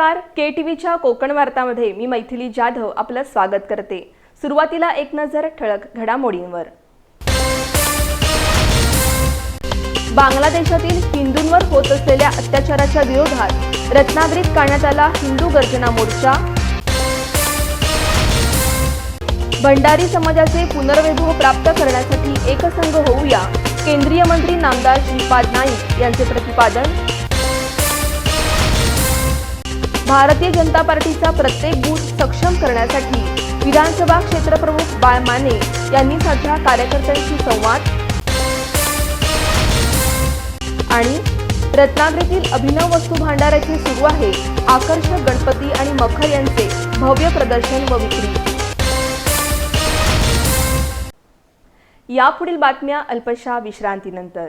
नमस्कार. के टी व्हीच्या कोकण वार्तामध्ये मी मैथिली जाधव आपलं स्वागत करते. सुरुवातीला एक नजर ठळक घडामोडींवर. बांगलादेशातील हिंदूंवर होत असलेल्या अत्याचाराच्या विरोधात रत्नागिरीत काढण्यात आला हिंदू गर्जना मोर्चा. भंडारी समाजाचे पुनर्वैभव प्राप्त करण्यासाठी एकसंघ होऊया. केंद्रीय मंत्री नामदार श्रीपाद नाईक यांचे प्रतिपादन. भारतीय जनता पार्टीचा प्रत्येक बूथ सक्षम करण्यासाठी विधानसभा क्षेत्रप्रमुख बाळ माने यांनी साधला कार्यकर्त्यांशी संवाद. आणि रत्नागिरीतील अभिनव वस्तू भांडाराची सुरू आहे. आकर्षक गणपती आणि मखर यांचे भव्य प्रदर्शन व विक्री. यापुढील बातम्या अल्पशा विश्रांतीनंतर.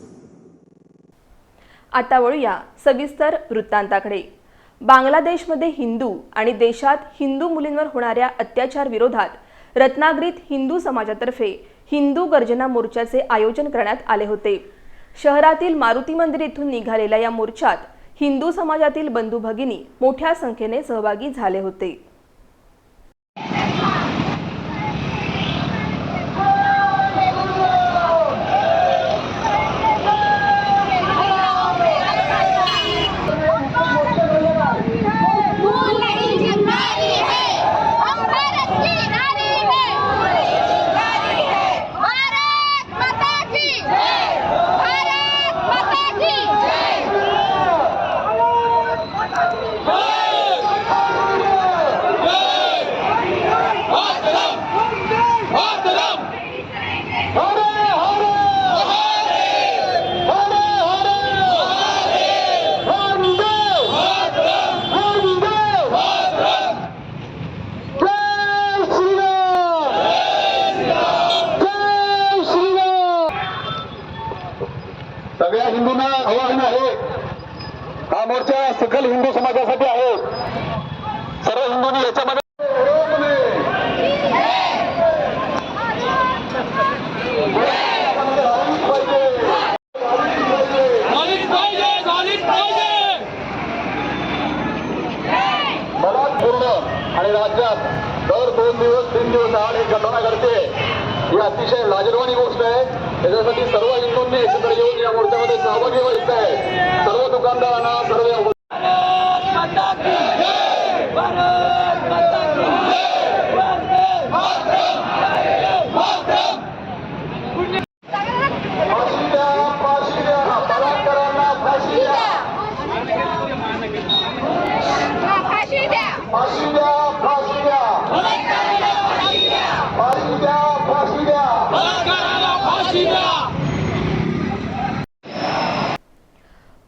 आता वळूया सविस्तर वृत्तांताकडे. बांगलादेशमध्ये हिंदू आणि देशात हिंदू मुलींवर होणाऱ्या अत्याचार विरोधात रत्नागिरीत हिंदू समाजातर्फे हिंदू गर्जना मोर्चाचे आयोजन करण्यात आले होते. शहरातील मारुती मंदिर येथून निघालेल्या या मोर्चात हिंदू समाजातील बंधू भगिनी मोठ्या संख्येने सहभागी झाले होते.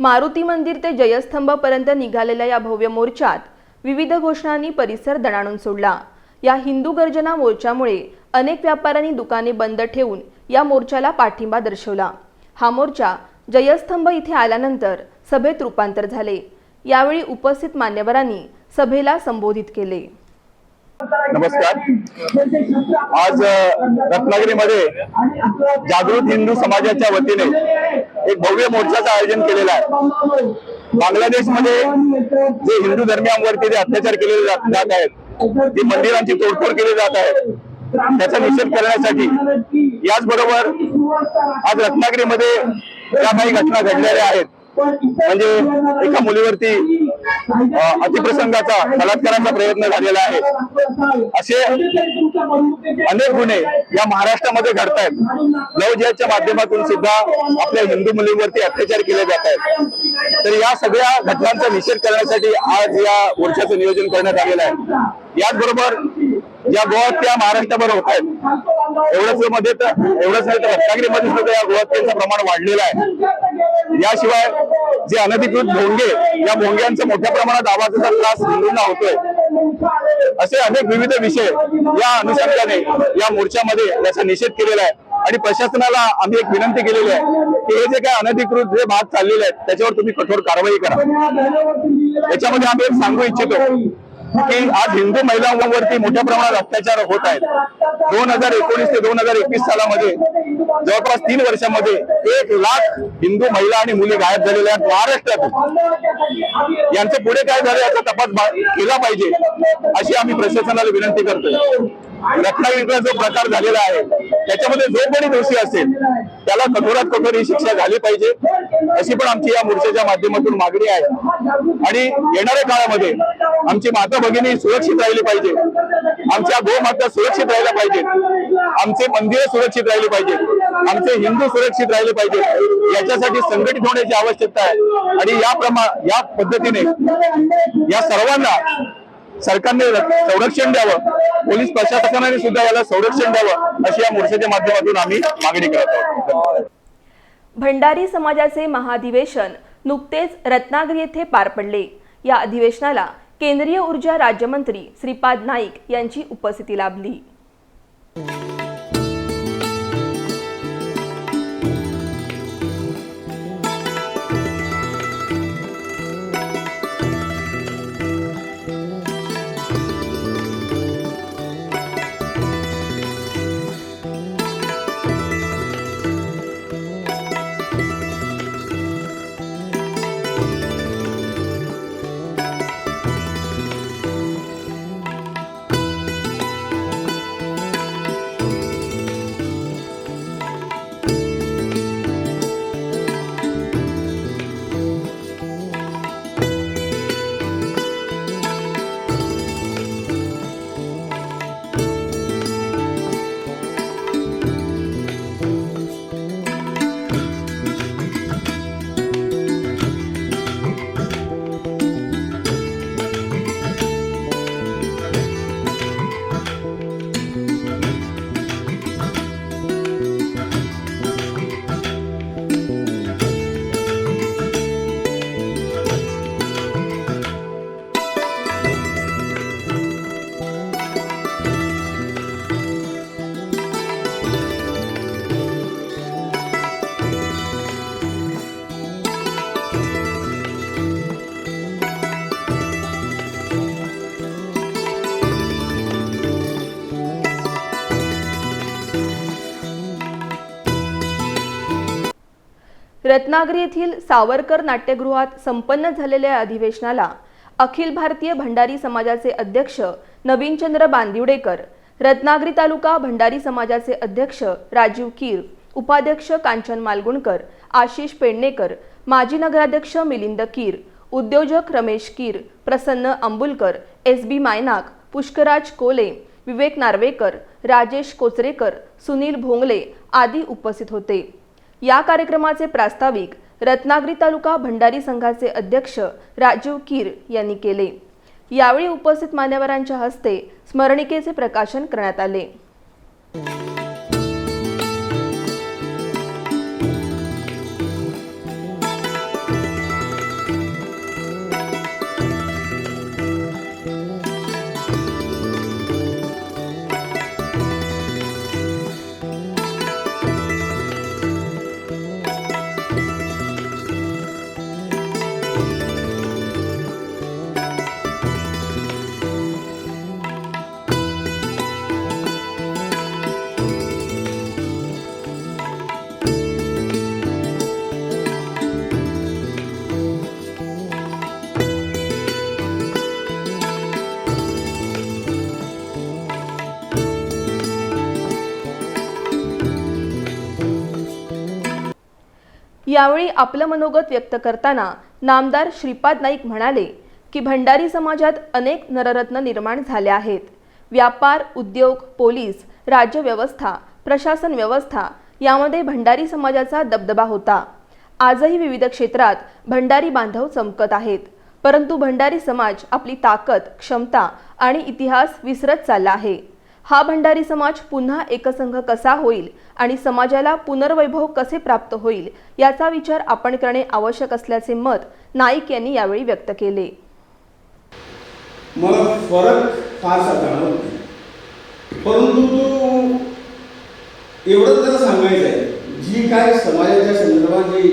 मारुती मंदिर ते जयस्तंभापर्यंत निघालेल्या या भव्य मोर्चात विविध घोषणांनी परिसर दणाणून सोडला. या हिंदू गर्जना मोर्चामुळे अनेक व्यापाऱ्यांनी दुकाने बंद ठेवून या मोर्चाला पाठिंबा दर्शवला. हा मोर्चा जयस्तंभ इथे आल्यानंतर सभेत रूपांतर झाले. यावेळी उपस्थित मान्यवरांनी सभेला संबोधित केले. नमस्कार. आज रत्नागिरीमध्ये जागृत हिंदू समाजाच्या वतीने एक भव्य मोर्चाचं आयोजन केलेलं आहे. बांगलादेशमध्ये जे हिंदू धर्मियांवरती जे अत्याचार केलेले जात जात आहेत जी मंदिरांची तोडफोड केली जात आहे त्याचा निषेध करण्यासाठी. याचबरोबर आज रत्नागिरीमध्ये ज्या काही घटना घडलेल्या आहेत म्हणजे एका मुलीवरती अतिप्रसंगाचा बलात्काराचा प्रयत्न झालेला आहे. असे अनेक गुन्हे या महाराष्ट्रामध्ये घडत आहेत लव माध्यमातून सुद्धा आपल्या हिंदू मुलींवरती अत्याचार केले जात आहेत. तर या सगळ्या घटनांचा निषेध करण्यासाठी आज या वर्षाचं नियोजन करण्यात आलेलं आहे. याचबरोबर या गोहत्या महाराष्ट्रभर होत आहेत. एवढंच मध्ये तर एवढंच नाही तर रत्नागिरीमध्ये सुद्धा या गोहत्यांचं प्रमाण वाढलेलं आहे. याशिवाय जे अनधिकृत भोंगे या भोंग्यांचा मोठ्या प्रमाणात आवाजाचा त्रास हिंदूंना होतोय. असे अनेक विविध विषय या अनुषंगाने या मोर्चामध्ये याचा निषेध केलेला आहे. आणि प्रशासनाला आम्ही एक विनंती केलेली आहे की हे जे काही अनधिकृत जे भाग चाललेले आहेत त्याच्यावर तुम्ही कठोर कारवाई करा. याच्यामध्ये आम्ही एक सांगू इच्छितो. की आज हिंदू महिलांवरती मोठ्या प्रमाणात अत्याचार होत आहेत. दोन हजार एकोणीस ते दोन हजार एकवीस सालामध्ये जवळपास तीन वर्षामध्ये एक लाख हिंदू महिला आणि मुली गायब झालेल्या आहेत महाराष्ट्रातून. यांचे पुढे काय झाले याचा तपास केला पाहिजे अशी आम्ही प्रशासनाला विनंती करतोय. रत्नागिरीचा जो प्रकार झालेला आहे त्याच्यामध्ये जो कोणी दोषी असेल त्याला कठोरात कठोर ही शिक्षा झाली पाहिजे अशी पण आमची या मोर्चाच्या माध्यमातून मागणी आहे. आणि येणाऱ्या काळामध्ये आमची माता भगिनी सुरक्षित राहिली पाहिजे. आमच्या गोमाता सुरक्षित राहिल्या पाहिजेत आमचे मंदिर सुरक्षित राहिले पाहिजेत आमचे हिंदू सुरक्षित राहिले पाहिजेत याच्यासाठी संघटित होण्याची आवश्यकता आहे. आणि या प्रमा या पद्धतीने या सर्वांना सरकारने संरक्षण द्यावं. पोलीस प्रशासनाने सुद्धा याला संरक्षण द्यावं अशी या मोर्चाच्या माध्यमातून आम्ही मागणी करत आहोत. भंडारी समाजाचे महाधिवेशन नुकतेच रत्नागिरी येथे पार पडले. या अधिवेशनाला केंद्रीय ऊर्जा राज्यमंत्री श्रीपाद नाईक यांची उपस्थिती लाभली. रत्नागिरी येथील सावरकर नाट्यगृहात संपन्न झालेल्या अधिवेशनाला अखिल भारतीय भंडारी समाजाचे अध्यक्ष नवीनचंद्र बांदिवडेकर रत्नागिरी तालुका भंडारी समाजाचे अध्यक्ष राजीव कीर उपाध्यक्ष कांचन मालगुणकर आशिष पेडणेकर माजी नगराध्यक्ष मिलिंद कीर उद्योजक रमेश कीर प्रसन्न अंबुलकर एस बी मायनाक पुष्कराज कोले विवेक नार्वेकर राजेश कोचरेकर सुनील भोंगले आदी उपस्थित होते. या कार्यक्रमाचे प्रास्ताविक रत्नागिरी तालुका भंडारी संघाचे अध्यक्ष राजीव कीर यांनी केले. यावेळी उपस्थित मान्यवरांच्या हस्ते स्मरणिकेचे प्रकाशन करण्यात आले. यावेळी आपलं मनोगत व्यक्त करताना नामदार श्रीपाद नाईक म्हणाले की भंडारी समाजात अनेक नररत्न निर्माण झाले आहेत. व्यापार उद्योग पोलीस राज्यव्यवस्था प्रशासन व्यवस्था यामध्ये भंडारी समाजाचा दबदबा होता. आजही विविध क्षेत्रात भंडारी बांधव चमकत आहेत. परंतु भंडारी समाज आपली ताकद क्षमता आणि इतिहास विसरत चालला आहे. हा भंडारी समाज पुन्हा एकसंघ कसा होईल आणि समाजाला पुनर्वैभव कसे प्राप्त होईल याचा विचार आपण करणे आवश्यक असल्याचे मत नाईक यांनी यावेळी व्यक्त केले. मला फरक फारसा जाणवत नाही. परंतु तो एवढंच त्याला सांगायचं आहे जी काय समाजाच्या संदर्भात जी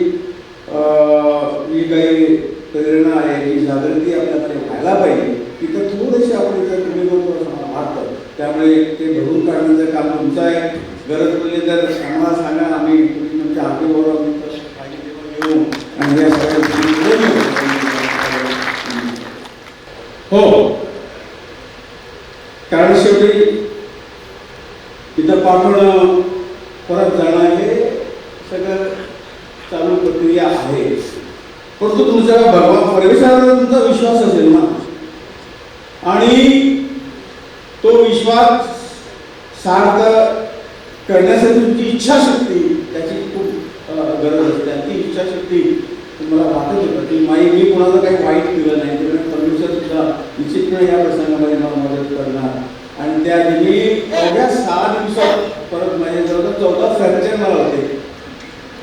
जी काही प्रेरणा आहे जी जागृती आपल्याकडे व्हायला पाहिजे तिथं थोडेसे आपण इथं कमी करतो असं मला वाटतं त्यामुळे ते भरून काढण्याचं काम तुमचं आहे गरज पडली तर आम्हाला सांगा आम्ही तुमच्या आम्ही बरोबर पाहिजे घेऊ आणि या सगळ्या हो. कारण शेवटी तिथं पाठवणं परत जाणं हे सगळं चालू प्रक्रिया आहे. परंतु तुमच्या भगवान परमेश्वरावर तुमचा विश्वास असेल ना? आणि विश्वास सार्थ करण्यासाठी तुमची इच्छाशक्ती त्याची खूप गरज असते. आणि ती इच्छाशक्ती तुम्हाला वाटत होतं की माई मी कोणाला काही वाईट केलं नाही. त्यामुळे परमेश्वर सुद्धा निश्चितपणे या प्रसंगामध्ये मला मदत करणार. आणि त्या मी अवघ्या सहा दिवसात परत माझ्या जवळ चौदा फ्रॅक्चर मला होते.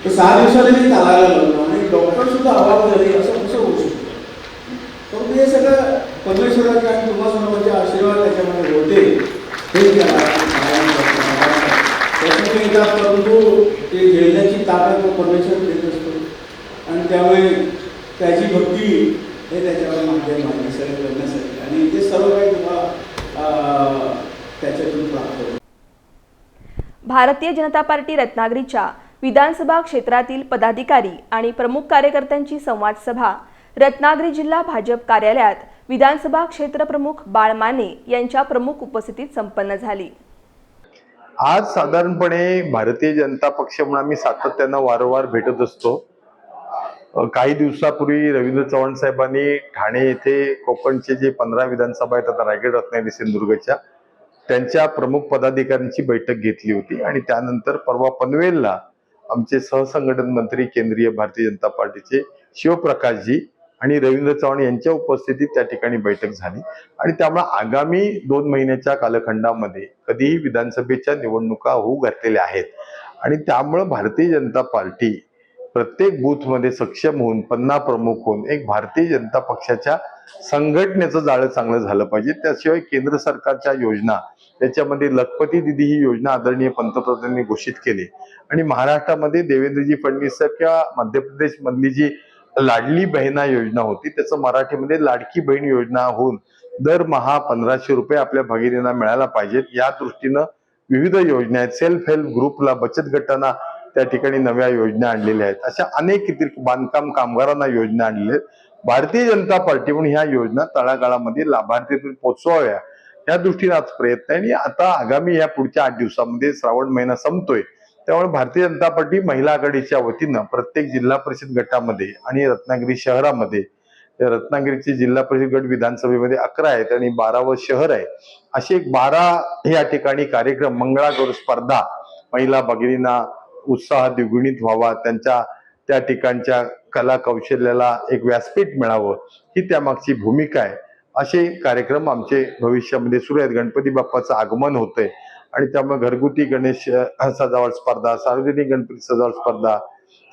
तर सहा दिवसाला मी चालायला लागलो. आणि डॉक्टर सुद्धा अभाव झाले असं कसं होऊ शकतं? परंतु हे सगळं परमेश्वराचे आणि तुम्हा सर्वांचे आशीर्वाद त्याच्यामध्ये होते. हे परंतु ते झेलण्याची ताकद तो परमेश्वर देत असतो आणि त्यामुळे त्याची भक्ती हे त्याच्यावर माध्यम आहे सगळं करण्यासाठी आणि ते सर्व काही तुम्हाला त्याच्यातून प्राप्त होतं भारतीय जनता पार्टी रत्नागिरीच्या विधानसभा क्षेत्रातील पदाधिकारी आणि प्रमुख कार्यकर्त्यांची संवाद सभा रत्नागिरी जिल्हा भाजप कार्यालयात विधानसभा क्षेत्रप्रमुख बाळ माने यांच्या प्रमुख उपस्थितीत संपन्न झाली. आज साधारणपणे भारतीय जनता पक्ष म्हणून आम्ही सातत्यानं वारंवार भेटत असतो. काही दिवसापूर्वी रवींद्र चव्हाण साहेबांनी ठाणे येथे कोकणचे जे पंधरा विधानसभा आहेत आता रायगड रत्नागिरी सिंधुदुर्गच्या त्यांच्या प्रमुख पदाधिकाऱ्यांची बैठक घेतली होती आणि त्यानंतर परवा पनवेलला आमचे सहसंघटन मंत्री केंद्रीय भारतीय जनता पार्टीचे शिवप्रकाशजी आणि रवींद्र चव्हाण यांच्या उपस्थितीत त्या ठिकाणी बैठक झाली. आणि त्यामुळे आगामी दोन महिन्याच्या कालखंडामध्ये कधीही विधानसभेच्या निवडणुका होऊ घातलेल्या आहेत. आणि त्यामुळं भारतीय जनता पार्टी प्रत्येक बूथमध्ये सक्षम होऊन पन्ना प्रमुख होऊन एक भारतीय जनता पक्षाच्या संघटनेचं जाळं चांगलं झालं पाहिजे. त्याशिवाय केंद्र सरकारच्या योजना त्याच्यामध्ये लखपती दिदी ही योजना आदरणीय पंतप्रधानांनी घोषित केली. आणि महाराष्ट्रामध्ये देवेंद्रजी फडणवीस साहेब किंवा मध्य प्रदेश मधली जी लाडली बहिणा योजना होती. त्याचं मराठीमध्ये लाडकी बहीण योजना होऊन दरमहा पंधराशे रुपये आपल्या भगिनींना मिळायला पाहिजेत. या दृष्टीनं विविध योजना आहेत. सेल्फ हेल्प ग्रुपला बचत गटांना त्या ठिकाणी नव्या योजना आणलेल्या आहेत. अशा अनेक किती बांधकाम कामगारांना योजना आणलेल्या आहेत. भारतीय जनता पार्टी म्हणून ह्या योजना तळागाळामध्ये लाभार्थीतून पोचवाव्या. या दृष्टीने आज प्रयत्न आहे आणि आता आगामी या पुढच्या आठ दिवसामध्ये श्रावण महिना संपतोय. त्यामुळे भारतीय जनता पार्टी महिला आघाडीच्या वतीनं प्रत्येक जिल्हा परिषद गटामध्ये आणि रत्नागिरी शहरामध्ये रत्नागिरीचे जिल्हा परिषद गट विधानसभेमध्ये अकरा आहेत आणि बारावं शहर आहे. असे एक बारा या ठिकाणी कार्यक्रम मंगळागौर स्पर्धा महिला भगिनींना उत्साह द्विगुणित व्हावा त्यांच्या त्या ठिकाणच्या कला कौशल्याला एक व्यासपीठ मिळावं ही त्यामागची भूमिका आहे. असे कार्यक्रम आमचे भविष्यामध्ये सुरू आहेत. गणपती बाप्पाचं आगमन होतंय. आणि त्यामुळे घरगुती गणेश सजावट स्पर्धा सार्वजनिक गणपती सजावट स्पर्धा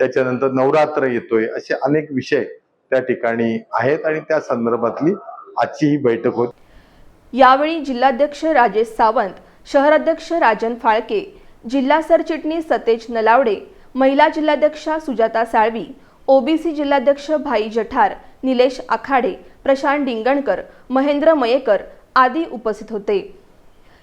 त्याच्यानंतर नवरात्र येतोय असे अनेक विषय त्या ठिकाणी आहेत आणि त्या संदर्भातली आजची ही बैठक होती यावेळी जिल्हाध्यक्ष राजेश सावंत शहराध्यक्ष राजन फाळके जिल्हा सरचिटणीस सतेज नलावडे महिला जिल्हाध्यक्षा सुजाता साळवी ओबीसी जिल्हाध्यक्ष भाई जठार निलेश आखाडे प्रशांत डिंगणकर महेंद्र मयेकर आदी उपस्थित होते.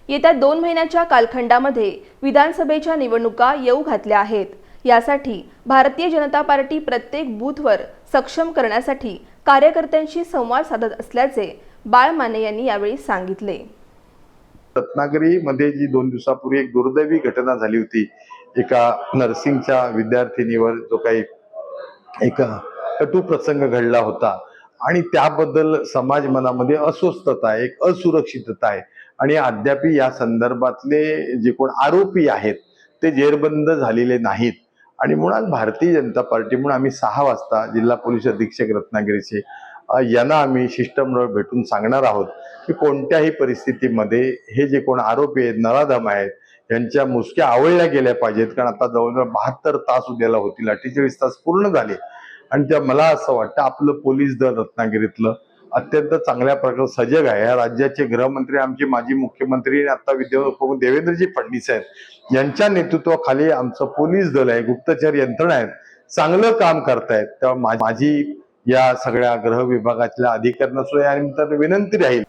येत्या दोन महिन्याच्या कालखंडामध्ये विधानसभेच्या निवडणुका येऊ घातल्या आहेत. यासाठी भारतीय जनता पार्टी प्रत्येक बूथवर सक्षम करण्यासाठी कार्यकर्त्यांशी संवाद साधत असल्याचे बाळ माने यांनी यावेळी सांगितले. रत्नागिरीमध्ये जी दोन दिवसापूर्वी एक दुर्दैवी घटना झाली होती एका नर्सिंगच्या विद्यार्थिनीवर जो काही एक कटू प्रसंग घडला होता. आणि त्याबद्दल समाज मनामध्ये अस्वस्थता एक असुरक्षितता आहे. आणि अद्याप या संदर्भातले जे कोण आरोपी आहेत ते जेरबंद झालेले नाहीत. आणि मुळात भारतीय जनता पार्टी म्हणून आम्ही सहा वाजता जिल्हा पोलीस अधीक्षक रत्नागिरीचे यांना आम्ही शिष्टमंडळ भेटून सांगणार आहोत की कोणत्याही परिस्थितीमध्ये हे जे कोण आरोपी आहेत नराधम आहेत यांच्या मुसक्या आवळल्या गेल्या पाहिजेत. कारण आता जवळजवळ बहात्तर तास उद्याला होतील अठ्ठेचाळीस तास पूर्ण झाले. आणि त्या मला असं वाटतं आपलं पोलीस दल रत्नागिरीतलं अत्यंत चांगल्या प्रकारे सजग आहे. या राज्याचे गृहमंत्री आमचे माजी मुख्यमंत्री आणि आता विद्यमान देवेंद्रजी फडणवीस आहेत. यांच्या नेतृत्वाखाली आमचं पोलीस दल आहे गुप्तचर यंत्रणा आहेत. चांगलं काम करतायत. तेव्हा माझी या सगळ्या गृह विभागातल्या अधिकाऱ्यांना सुद्धा यानंतर विनंती राहील.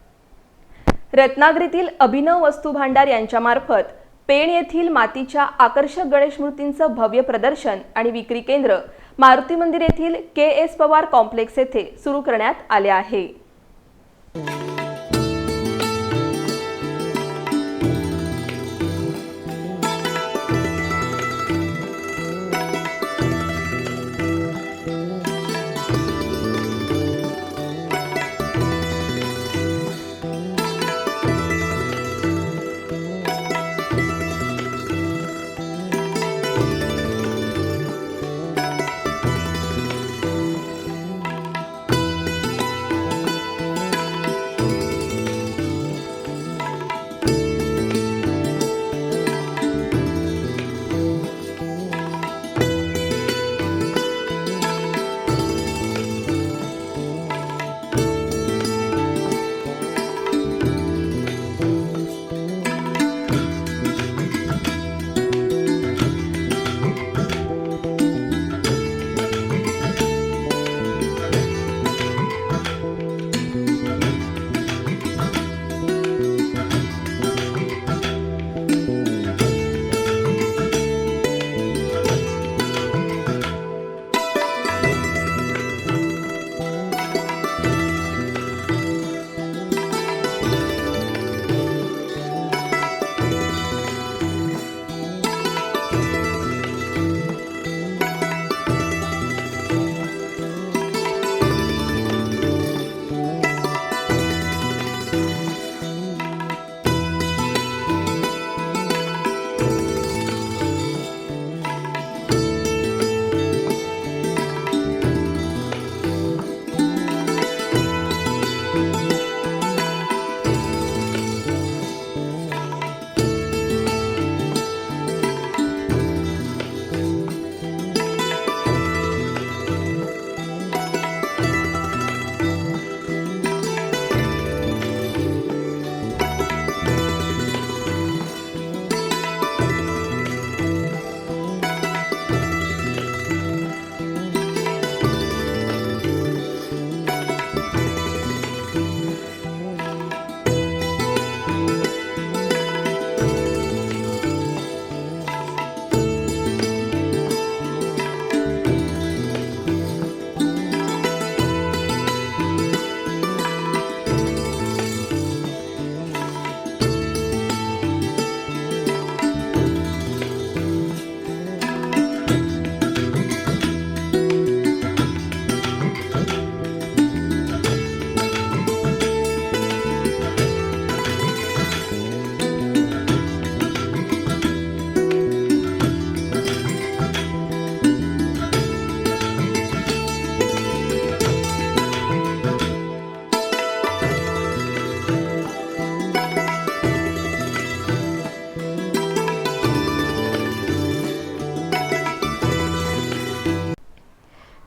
रत्नागिरीतील अभिनव वस्तू भांडार यांच्यामार्फत पेण येथील मातीच्या आकर्षक गणेश मूर्तींचं भव्य प्रदर्शन आणि विक्री केंद्र मारुती मंदिर येथील के एस पवार कॉम्प्लेक्स येथे सुरू करण्यात आले आहे.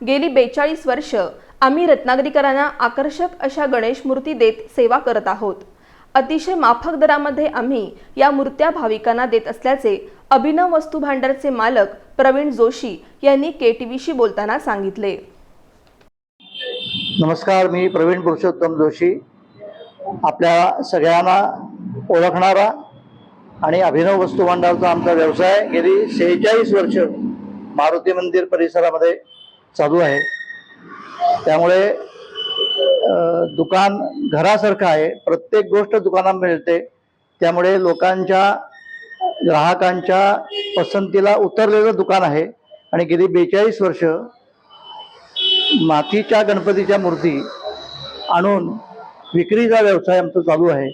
गेली बेचाळीस वर्ष आम्ही रत्नागिरीकरांना आकर्षक अशा गणेश मूर्ती देत सेवा करत आहोत. अतिशय माफक दरामध्ये आम्ही या मूर्त्या भाविकांना देत असल्याचे अभिनव वस्तू भांडारचे मालक प्रवीण जोशी यांनी के टी व्हीशी बोलताना सांगितले. नमस्कार मी प्रवीण पुरुषोत्तम जोशी. आपल्या सगळ्यांना ओळखणारा आणि अभिनव वस्तू भांडारचा आमचा व्यवसाय गेली सेहेचाळीस वर्ष मारुती मंदिर परिसरामध्ये चालू आहे. त्यामुळे दुकान घरासारखं आहे. प्रत्येक गोष्ट दुकानात मिळते. त्यामुळे लोकांच्या ग्राहकांच्या पसंतीला उतरलेलं दुकान आहे. आणि गेली बेचाळीस वर्ष मातीच्या गणपतीच्या मूर्ती आणून विक्रीचा व्यवसाय आमचा चालू आहे.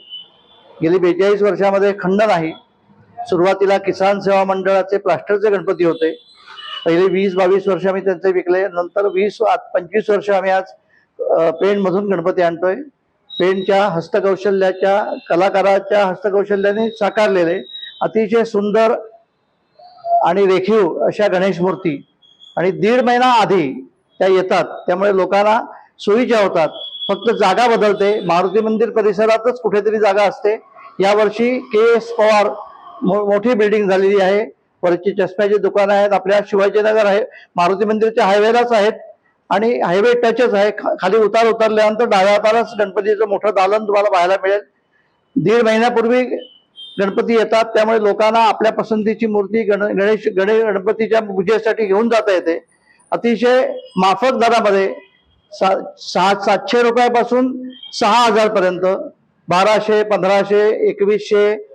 गेली बेचाळीस वर्षामध्ये खंड नाही. सुरुवातीला किसान सेवा मंडळाचे प्लास्टरचे गणपती होते. पहिले वीस बावीस वर्ष आम्ही त्यांचे विकले नंतर वीस पंचवीस वर्ष आम्ही आज अ, पेणमधून गणपती आणतोय. पेणच्या हस्तकौशल्याच्या कलाकाराच्या हस्तकौशल्याने साकारलेले अतिशय सुंदर आणि रेखीव अशा गणेश मूर्ती. आणि दीड महिना आधी त्या येतात. त्यामुळे लोकांना सोयीच्या होतात. फक्त जागा बदलते. मारुती मंदिर परिसरातच कुठेतरी जागा असते. यावर्षी के एस पवार मो- मोठी बिल्डिंग झालेली आहे. वरची चष्म्याची दुकानं आहेत आपल्या शिवाजीनगर आहे मारुती मंदिरच्या हायवेलाच आहेत आणि हायवे टचच आहे. खा- खाली उतार उतरल्यानंतर डाव्या हातालाच गणपतीचं मोठं दालन तुम्हाला पाहायला मिळेल. दीड महिन्यापूर्वी गणपती येतात त्यामुळे लोकांना आपल्या पसंतीची मूर्ती गण गणेश गणेश गणपतीच्या पूजेसाठी घेऊन जाता येते. अतिशय माफक दरामध्ये सा सहा सातशे रुपयापासून सहा हजारपर्यंत बाराशे पंधराशे एकवीसशे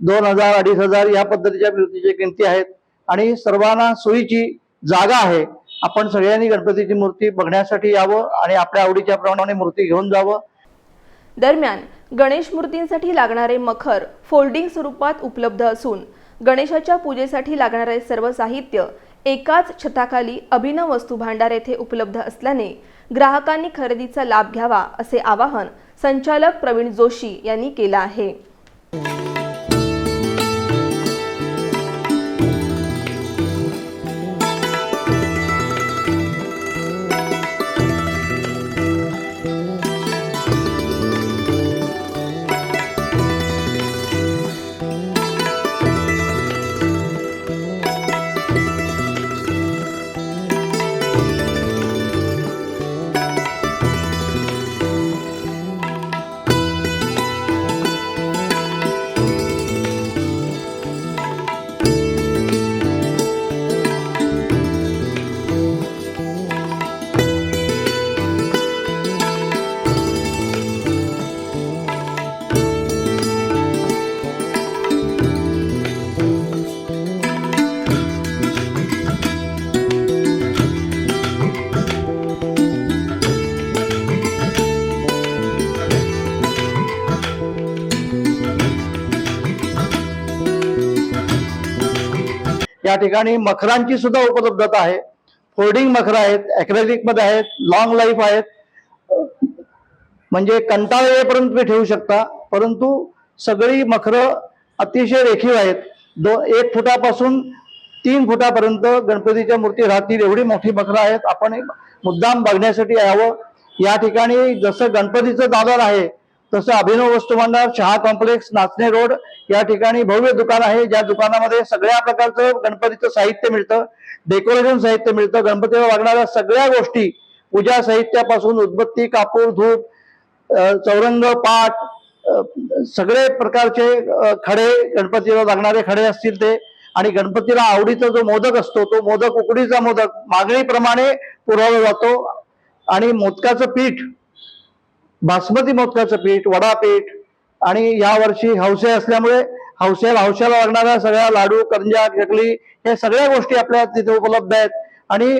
दोन हजार अडीच हजार या पद्धतीच्या मूर्तीच्या किमती आहेत. आणि सर्वांना सोयीची जागा आहे. आपण सगळ्यांनी गणपतीची मूर्ती बघण्यासाठी यावं आणि आपल्या आवडीच्या प्रमाणे मूर्ती घेऊन जावं. दरम्यान गणेश मूर्तींसाठी लागणारे मखर फोल्डिंग स्वरूपात उपलब्ध असून गणेशाच्या पूजेसाठी लागणारे सर्व साहित्य एकाच छताखाली अभिनव वस्तू भांडार येथे उपलब्ध असल्याने ग्राहकांनी खरेदीचा लाभ घ्यावा असे आवाहन संचालक प्रवीण जोशी यांनी केलं आहे. या ठिकाणी मखरांची सुद्धा उपलब्धता आहे. फोल्डिंग मखरं आहेत ॲक्रेलिकमध्ये आहेत लॉंग लाईफ आहेत. म्हणजे कंटाळा येईपर्यंत तुम्ही ठेवू शकता. परंतु सगळी मखरं अतिशय रेखीव आहेत. दो एक फुटापासून तीन फुटापर्यंत गणपतीच्या मूर्ती राहतील एवढी मोठी मखरं आहेत. आपण एक मुद्दाम बघण्यासाठी यावं. या ठिकाणी जसं गणपतीचं दादर आहे तसं अभिनव वस्तू भांडार शहा कॉम्प्लेक्स नाचणे रोड या ठिकाणी भव्य दुकान आहे. ज्या दुकानामध्ये सगळ्या प्रकारचं गणपतीचं साहित्य मिळतं डेकोरेशन साहित्य मिळतं गणपतीला लागणाऱ्या सगळ्या गोष्टी पूजा साहित्यापासून उदबत्ती कापूर धूप चौरंग पाट सगळे प्रकारचे खडे गणपतीला लागणारे खडे असतील ते. आणि गणपतीला आवडीचा जो मोदक असतो तो मोदक उकडीचा मोदक मागणीप्रमाणे पुरवला जातो. आणि मोदकाचं पीठ बासमती मोदकाचं पीठ वडापीठ आणि यावर्षी हौसे असल्यामुळे हौसेला हौशाला लागणाऱ्या सगळ्या लाडू करंजा चकली हे सगळ्या गोष्टी आपल्या तिथे उपलब्ध आहेत. आणि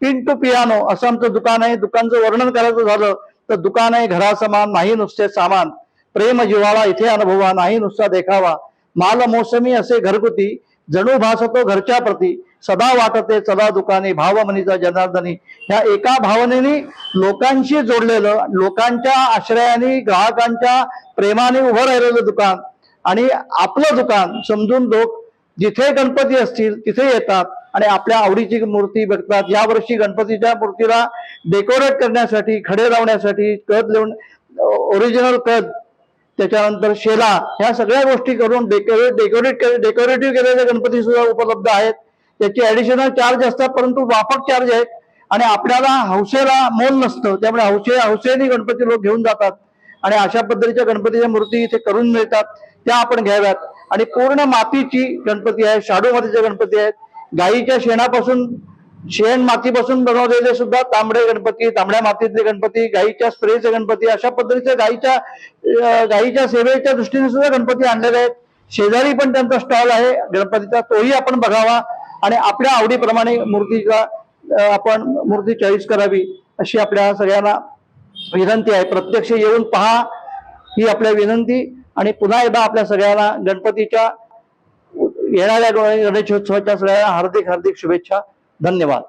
पिन टू पियानो असं आमचं दुकान आहे. दुकानचं वर्णन करायचं झालं तर दुकान आहे घरासमान नाही नुसते सामान. प्रेम जिवाळा इथे अनुभवा नाही नुसता देखावा. माल मोसमी असे घरगुती जणू भासतो घरच्या प्रती. सदा वाटते सदा दुकाने भावमनीचा जनार्दनी. ह्या एका भावनेने लोकांशी जोडलेलं लोकांच्या आश्रयाने ग्राहकांच्या प्रेमाने उभं राहिलेलं दुकान आणि आपलं दुकान समजून लोक जिथे गणपती असतील तिथे येतात आणि आपल्या आवडीची मूर्ती बघतात. यावर्षी गणपतीच्या मूर्तीला डेकोरेट करण्यासाठी खडे लावण्यासाठी कद लिहून ओरिजिनल कद त्याच्यानंतर शेला ह्या सगळ्या गोष्टी करून डेकोरेट डेकोरेट डेकोरेटिव्ह केलेले गणपती सुद्धा उपलब्ध आहेत. त्याचे ऍडिशनल चार्ज असतात परंतु वापक चार्ज आहेत. आणि आपल्याला हौसेला मोल नसतं. त्यामुळे हौसे हौसेने गणपती लोक घेऊन जातात. आणि अशा पद्धतीच्या गणपतीच्या मूर्ती इथे करून मिळतात. त्या आपण घ्याव्यात. आणि पूर्ण मातीची गणपती आहे शाडू मातीचे गणपती आहेत. गाईच्या शेणापासून शेण मातीपासून बनवलेले सुद्धा तांबडे गणपती तांबड्या मातीतले गणपती गाईच्या स्प्रेचे गणपती अशा पद्धतीचे गाईच्या गाईच्या सेवेच्या दृष्टीने सुद्धा गणपती आणलेले आहेत. शेजारी पण त्यांचा स्टॉल आहे गणपतीचा तोही आपण बघावा आणि आपल्या आवडीप्रमाणे मूर्तीचा आपण मूर्ती चॉईस करावी अशी आपल्या सगळ्यांना विनंती आहे. प्रत्यक्ष येऊन पहा ही आपल्या विनंती आणि पुन्हा एकदा आपल्या सगळ्यांना गणपतीच्या येणाऱ्या गणेशोत्सवाच्या सगळ्यांना हार्दिक हार्दिक शुभेच्छा. धन्यवाद.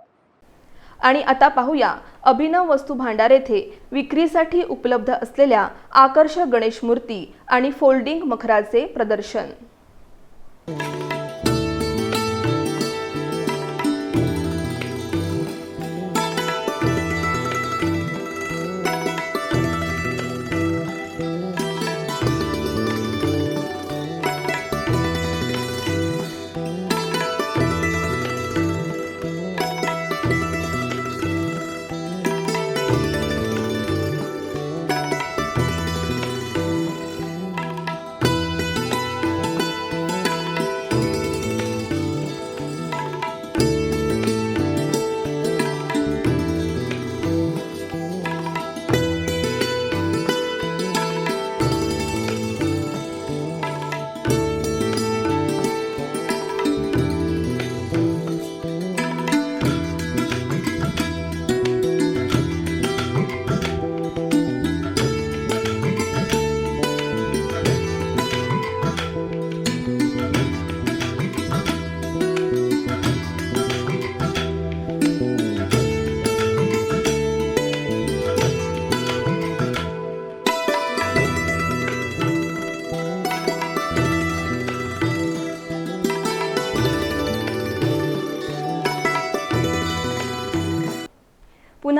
आणि आता पाहूया अभिनव वस्तू भांडार येथे विक्रीसाठी उपलब्ध असलेल्या आकर्षक गणेश मूर्ती आणि फोल्डिंग मखराचे प्रदर्शन.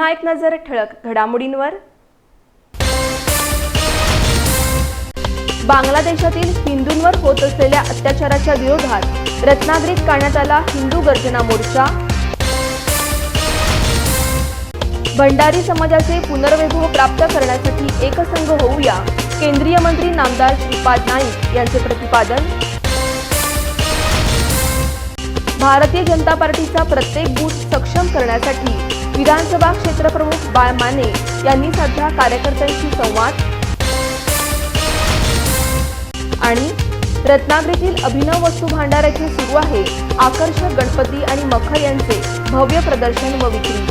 पुन्हा एक नजर ठळक घडामोडींवर. बांगलादेशातील हिंदूंवर होत असलेल्या अत्याचाराच्या विरोधात रत्नागिरीत काढण्यात आला हिंदू गर्जना मोर्चा. भंडारी समाजाचे पुनर्वैभव प्राप्त करण्यासाठी एकसंघ होऊया केंद्रीय मंत्री नामदार श्रीपाद नाईक यांचे प्रतिपादन. भारतीय जनता पार्टीचा प्रत्येक बूथ सक्षम करण्यासाठी विधानसभा क्षेत्रप्रमुख बाळ माने यांनी सध्या कार्यकर्त्यांशी संवाद आणि रत्नागिरीतील अभिनव वस्तू भांडार येथे सुरू आहे. आकर्षक गणपती आणि मखर यांचे भव्य प्रदर्शन व विक्री.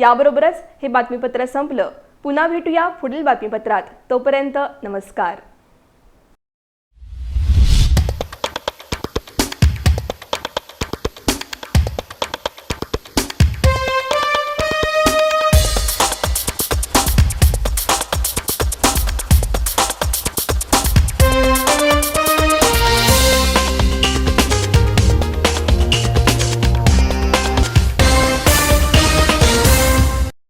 याबरोबरच हे बातमीपत्र संपलं. पुन्हा भेटूया पुढील बातमीपत्रात. तोपर्यंत नमस्कार.